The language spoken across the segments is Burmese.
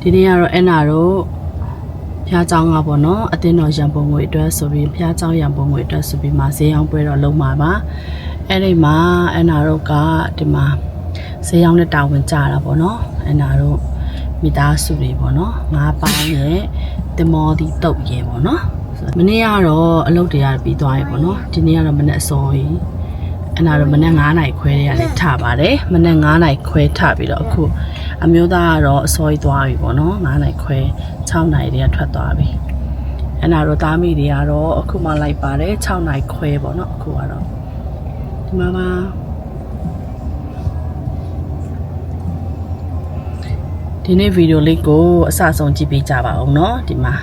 ဒီနေ့ကတော့အနာတို့ဖျားเจ้าကပေါ့နော်အတင်းတော်ရံပုံငွေအတွက်ဆိုပြီးဖျားเจ้าရံပုံငွေအတွက်ဆိုပြီးမှဈေးရောင်းပွဲတော့လုံးမှာပါအဲ့ဒီမှာအနာတို့ကဒီမှာဈေးရောင်းတဲ့တာဝန်ကြတာပေါ့နော်အနာတို့မိသားစုတွေပေါ့နော်ငါးပေါင်းရဲ့တင်မောဒီတုတ်ရဲပေါ့နော်မနေ့ကတော့အလုပ်တွေကပြီးသွားပြီပေါ့နော်ဒီနေ့ကတော့မနေ့အစောကြီး အဲ့ဒါတော့မနက်9နာရီခွဲတည်းကနေထပါတယ်မနက်9နာရီခွဲထပြီးတော့အခုအမျိုးသားကတော့အစောကြီးသွားပြီပေါ့နော်9နာရီခွဲ6နာရီတည်းကထွက်သွားပြီအဲ့ဒါတော့သားမိတွေကတော့အခုမှလိုက်ပါတယ်6နာရီခွဲပေါ့နော်အခုကတော့ဒီမှာပါဒီနေ့ဗီဒီယိုလေးကိုအစဆုံးကြည့်ပေးကြပါအောင်เนาะဒီမှာ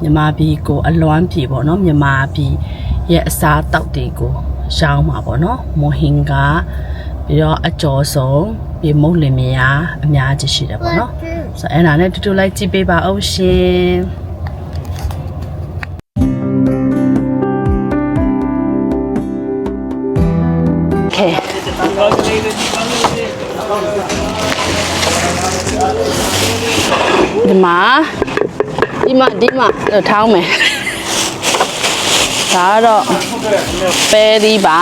မြန်မာပြည်ကိုအလွမ်းပြည်ပေါ့เนาะမြန်မာပြည်ရဲ့အစားအသောက်တွေကို ရှောင်းမှာပေါ့နော်မွန်ဟင်ကပြီးတော့အကျော်ဆုံးပြီးမုတ်လင်မယားအများကြီးရှိတယ်ပေါ့နော်ဆိုတော့အဲ့ဒါနဲ့တူတူလိုက်ကြည့်ပေးပါအောင်ရှင်ကဲဒီမှာဒီမှာဒီမှာထောင်းမယ် ဒါကတော့ပဲသီးပါ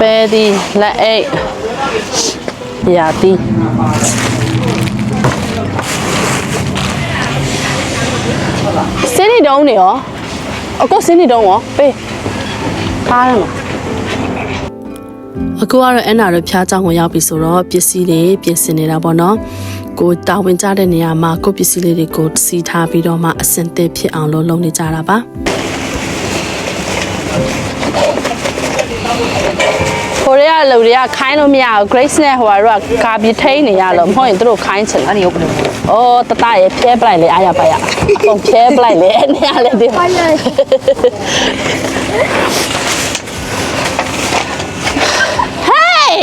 ပဲသီးလက်အိတ်ရာသီးစင်းနေတုံးနေရောအကိုစင်းနေတုံးရောပေးကားရမှာအခုကတော့အန်နာတို့ဖျားကြောင်ကိုရောက်ပြီဆိုတော့ပစ္စည်းတွေပြင်ဆင်နေတာပေါ့နော်ကိုတာဝန်ကြတဲ့နေရာမှာကိုပစ္စည်းလေးတွေကိုစီထားပြီးတော့မှအဆင်သင့်ဖြစ်အောင်လို့လုပ်နေကြတာပါ။ ရီးယားလူတွေကခိုင်းလို့မရဘူး Grace နဲ့ဟိုကတော့ကာဘီထိန်နေရလို့မဟုတ်ရင်သူတို့ခိုင်းချင်တယ်အဲ့ဒီဟုတ်တယ်။အော်တတရေဖျဲပလိုက်လေအားရပါရ။အကုန်ဖျဲပလိုက်လေနေရလေဒီ Hey!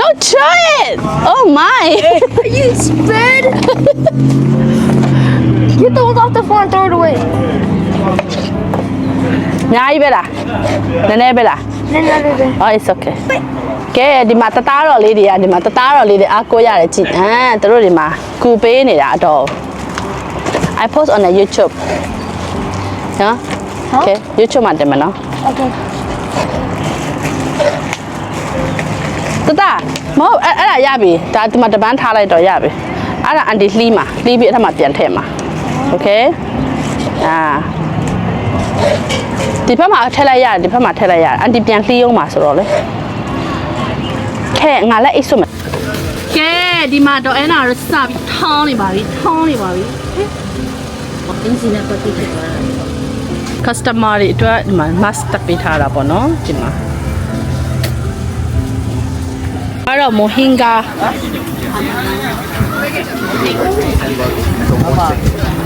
Don't try it! Oh my! You sped! Get those off the floor and throw it away. ညာကြီးပဲလားနည်းနည်းပဲလား နည်းနည်းလေးပဲအော် it's okay ကဲဒီမှာတသားတော်လေးတွေကဒီမှာတသားတော်လေးတွေအားကိုးရတယ်ကြည့်အမ်တို့ဒီမှာကူပေးနေတာအတော် I post on the YouTube နော် Okay YouTube မှာတင်မယ်နော် Okay တသားမဟုတ်အဲ့အဲ့ဒါရပြီဒါဒီမှာတပန်းထားလိုက်တော့ရပြီအဲ့ဒါအန်တီလှီးမှာလှီးပြီးအဲ့ဒါမှာပြန်ထည့်မှာ Okay အာ ဒီဘက်မှာထည့်လိုက်ရတယ်ဒီဘက်မှာထည့်လိုက်ရတယ်အန်တီပြန်လှီးအောင်မှာဆိုတော့လေခဲငါလက်အိတ်ဆွမယ်ကဲဒီမှာတော့အဲ့နာရစပြီးထောင်းနေပါပြီထောင်းနေပါပြီအင်ဂျင်နဲ့ပတ်သက်သွားတာ customer တွေအတွက်ဒီမှာ mask တက်ပေးထားတာပေါ့နော်ဒီမှာအဲ့တော့မိုဟင်ဂါ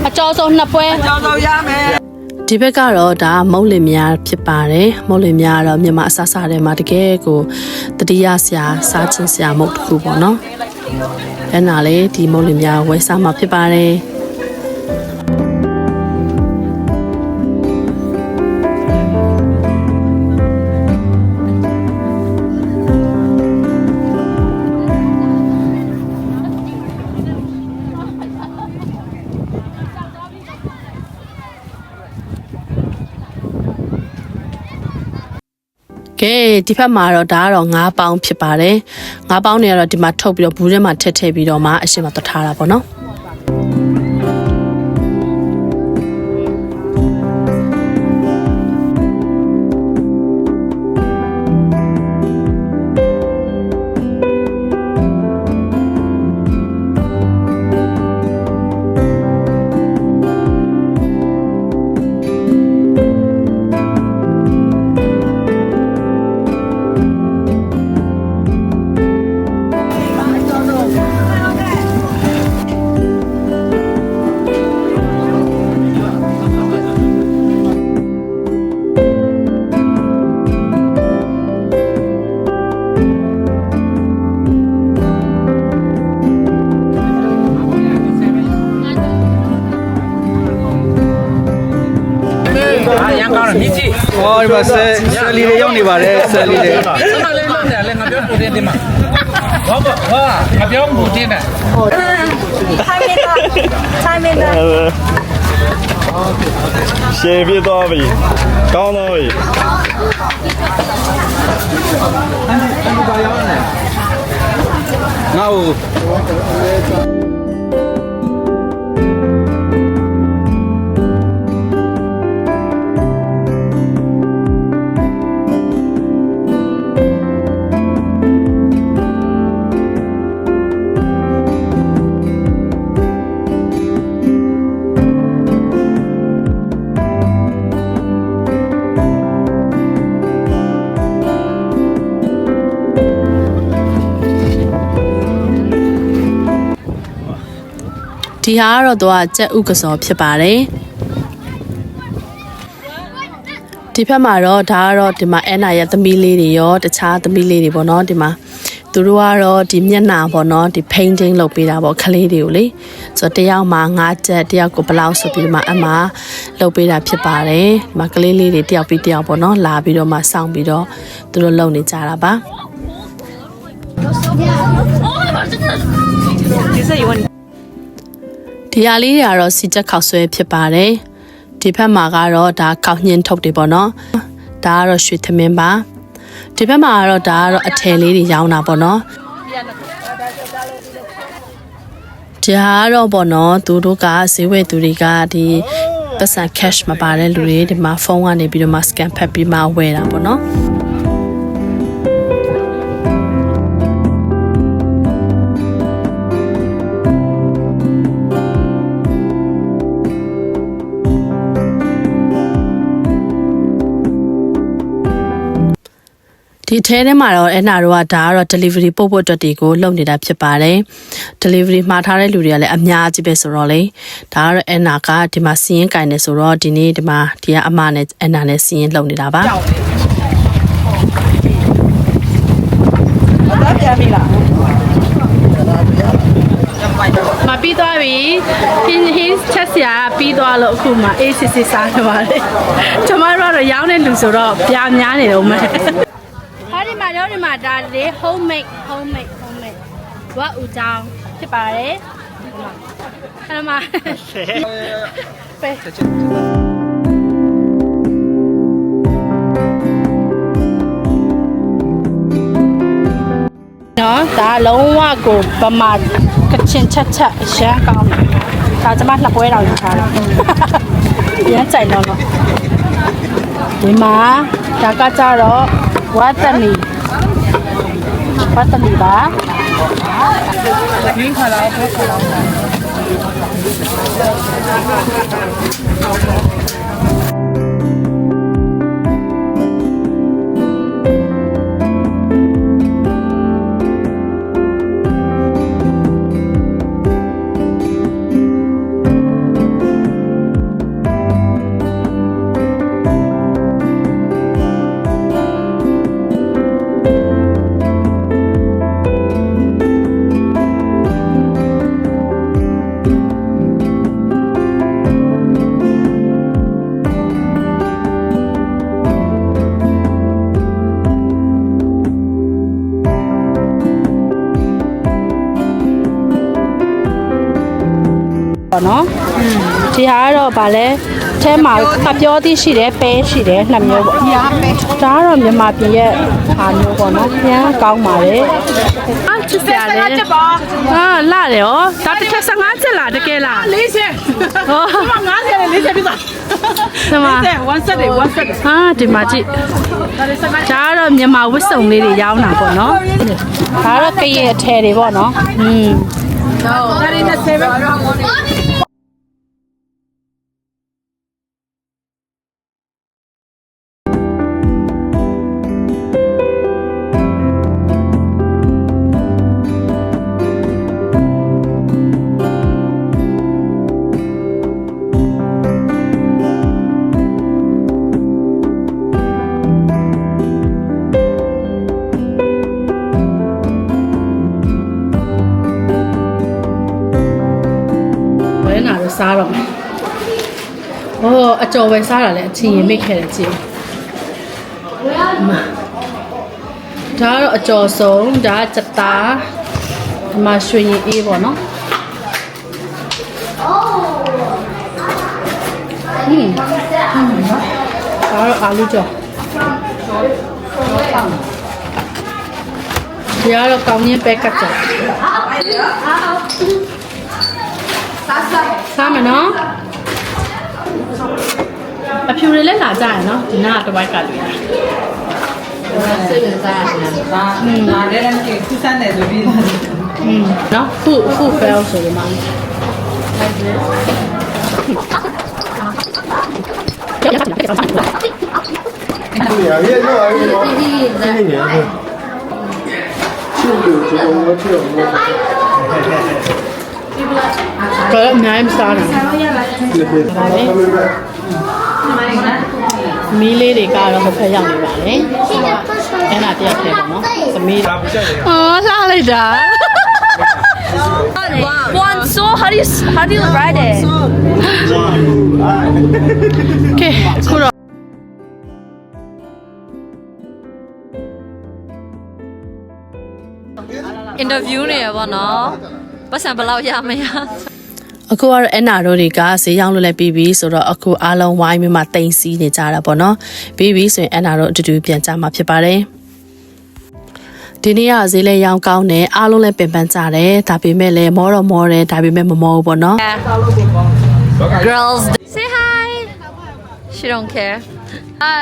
အကျော်ဆုံးနှစ်ပွဲအကျော်ဆုံးရမယ် ဒီဘက်ကတော့ဒါမုတ်လင်များဖြစ်ပါတယ်မုတ်လင်များကတော့မြန်မာအစားစားထဲမှာတကယ်ကိုတတိယဆရာစားချင်းဆရာမုတ်တစ်ခုပေါ့နော်အဲ့နာလေဒီမုတ်လင်များဝယ်စားမှာဖြစ်ပါတယ် ကဲဒီဘက်မှာတော့ဒါကတော့9ပေါင်းဖြစ်ပါတယ်9ပေါင်းတွေကတော့ဒီမှာထုတ်ပြီးတော့ဘူးထဲမှာထည့်ထည့်ပြီးတော့မှအရှင်မှာတထားတာပေါ့နော် တယ်မြစ်ကြည့်ဟောဒီမှာဆယ်ဆယ်လီတွေရောက်နေပါတယ်ဆယ်လီတွေစမလေးလုံးတယ်လေငါပြောပူတင်တင်မှာဘာဘာဟာငါပြောပူတင်တယ်ထိုင်းမင်းသားထိုင်းမင်းသားရှေ့ပြသွားပြီကောင်းတော့ပြီငါ့ကို ဒီဟာကတော့သူကကြက်ဥကစောဖြစ်ပါတယ်ဒီဘက်မှာတော့ဒါကတော့ဒီမှာအဲနာရဲ့သမီးလေးတွေရောတခြားသမီးလေးတွေပေါ့နော်ဒီမှာသူတို့ကတော့ဒီမျက်နှာပေါ့နော်ဒီ painting လုပ်ပေးတာပေါ့ခလေးတွေကိုလေဆိုတော့တယောက်မှာ9ချက်တယောက်ကိုဘယ်လောက်ဆိုပြီးဒီမှာအမှလုပ်ပေးတာဖြစ်ပါတယ်ဒီမှာကလေးလေးတွေတယောက်ပြီးတယောက်ပေါ့နော်လာပြီးတော့မှစောင့်ပြီးတော့သူတို့လုပ်နေကြတာပါ ဒီဟာလေးတွေကတော့စီချက်ခောက်ဆွဲဖြစ်ပါတယ်ဒီဘက်မှာကတော့ဒါခောက်ညှင်းထုတ်တွေပေါ့နော်ဒါကတော့ရွှေသမင်းပါဒီဘက်မှာကတော့ဒါကတော့အထည်လေးတွေရောင်းတာပေါ့နော်ဒီဟာကတော့ပေါ့နော်သူတို့ကဈေးဝယ်သူတွေကဒီပတ်စံ cash မပါတဲ့လူတွေဒီမှာဖုန်းကနေပြီးတော့မှ scan ဖတ်ပြီးမှဝယ်တာပေါ့နော် ဒီထဲထဲမှာတော့အဲ့နာတော့ကဒါကတော့ delivery ပို့ဖို့အတွက်တွေကိုလုပ်နေတာဖြစ်ပါတယ် delivery မှာထားတဲ့လူတွေကလည်းအများကြီးပဲဆိုတော့လေဒါကတော့အဲ့နာကဒီမှာစီးရင်ကင်နေဆိုတော့ဒီနေ့ဒီမှာဒီကအမနဲ့အဲ့နာနဲ့စီးရင်လုပ်နေတာပါမပြီးသွားပြီဟင်းဟင်းချက်စရာပြီးသွားလို့အခုမှအေးစစ်စစ်စားနေပါတယ်ကျမတို့ကတော့ရောင်းတဲ့လူဆိုတော့ပြာများနေတော့မယ် ဟောဒီမှာတော့ဒီမှာဒါလေ homemade homemade homemade ဝတ်ဦးကြောင်းဖြစ်ပါတယ်ဒီမှာပဲနော်ဒါလုံးဝကိုဗမာကချင်ချက်ချက်အရှမ်းကောင်းတယ်ဒါကျမနှစ်ပွဲတောင်ယူထားတယ်ရမ်းကြိုက်တော့တော့ဒီမှာဒါကကြတော့ ဝတ်တမီဝတ် ပါပေါ့နော်ဒီဟာကတော့ဗာလဲအဲမှာကပြောသီးရှိတယ်ပဲရှိတယ်နှစ်မျိုးပေါ့ညာပဲဒါကတော့မြန်မာပြည်ရဲ့ဟာမျိုးပေါ့နော်ညမ်းကောင်းပါလေအာချစ်စရာလေဟာလာတယ်ရောဒါတစ်ချက်15ချက်လားတကယ်လား40ဟော50နဲ့40ပြသွားဒီမှာ1 set 1 set ဟာဒီမှာကြည့်ဒါကတော့မြန်မာဝတ်စုံလေးတွေရောင်းတာပေါ့နော်ဒါကတော့ကရင်အထည်တွေပေါ့နော်อืมဝဲ ဟောအကျော်ပဲစားတာလေအချင်းရင်မိတ်ခဲ့တယ်ကြည့်။ဝဲမှာဒါကတော့အကျော်ဆုံးဒါကစက်သားဒီမှာရွှေရင်အေးပေါ့နော်။ဟင်းဒါတော့အာလူကြော်ဒီကတော့ကောင်းရင်ပဲကတ်ကြော်စားမယ်နော် အဖြူတွေလည်းလာကြရနော်ဒီနားတစ်ဝိုက်ကလူရစိတ်ဝင်စားရတယ် ဒါဒါလည်းလည်းကြည့်ခုစမ်းတယ်ဆိုပြီး อืมเนาะฟูฟูเฟลဆိုဒီမှာက တော့အများကြီးမစားတာဒါလေမီးလေးတွေကတော့ဟိုဖက်ရောက်နေပါလေအဲ့ဒါတယောက်ထဲပေါ့နော်သမီးအော်လှလိုက်တာ One so how do you how do you ride it? ကဲခုတော့ Interview နေရပါတော့ပတ်စံဘယ်လောက်ရမရ အခုကတော့အနာတို့တွေကဈေးရောက်လို့လည်းပြီးပြီဆိုတော့အခုအားလုံးဝိုင်းပြီးမှတိမ်စီးနေကြတာပေါ့နော်ပြီးပြီဆိုရင်အနာတို့အတူတူပြန်ကြမှာဖြစ်ပါတယ်ဒီနေ့ကဈေးလဲရောင်းကောင်းတယ်အားလုံးလည်းပင်ပန်းကြတယ်ဒါပေမဲ့လည်းမောတော့မောတယ်ဒါပေမဲ့မမောဘူးပေါ့နော် Girls say hi She don't care အာ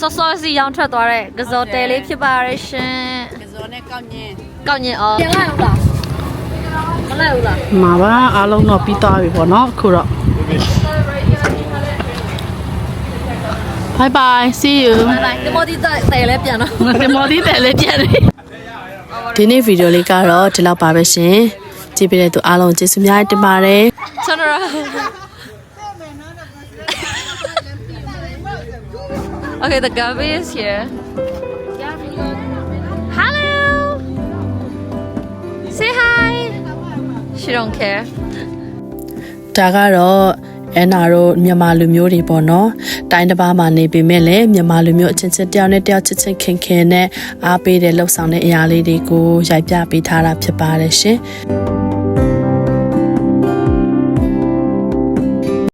စောစောစီရောင်းထွက်သွားတဲ့ကစောတဲလေးဖြစ်ပါရဲ့ရှင်ကစောနဲ့ကောက်ညင်ကောက်ညင်အော်ပြန်လိုက်အောင်လား မလိုက်ဘူးလားမှာပါအားလုံးတော့ပြီးသွားပြီပေါ့နော်အခုတော့ Bye bye see you ဘိုင်ဘိုင်ဒီမော်ဒီတဲလေးပြန်တော့ဒီမော်ဒီတယ်လည်းပြန်တယ်ဒီနေ့ဗီဒီယိုလေးကတော့ဒီလောက်ပါပဲရှင်ကြည့်ပြတဲ့သူအားလုံးကျေးဇူးများတင်ပါတယ် Turn around Okay the Gabby is here She don't care ဒါကတော့အနာတို့မြန်မာလူမျိုးတွေပေါ့နော်တိုင်းတစ်ပါးမှာနေပေမဲ့လည်းမြန်မာလူမျိုးအချင်းချင်းတယောက်နဲ့တယောက်ချစ်ချင်းခင်ခင်နဲ့အားပေးတဲ့လှုပ်ဆောင်တဲ့အရာလေးတွေကိုရိုက်ပြပေးထားတာဖြစ်ပါတယ်ရှင်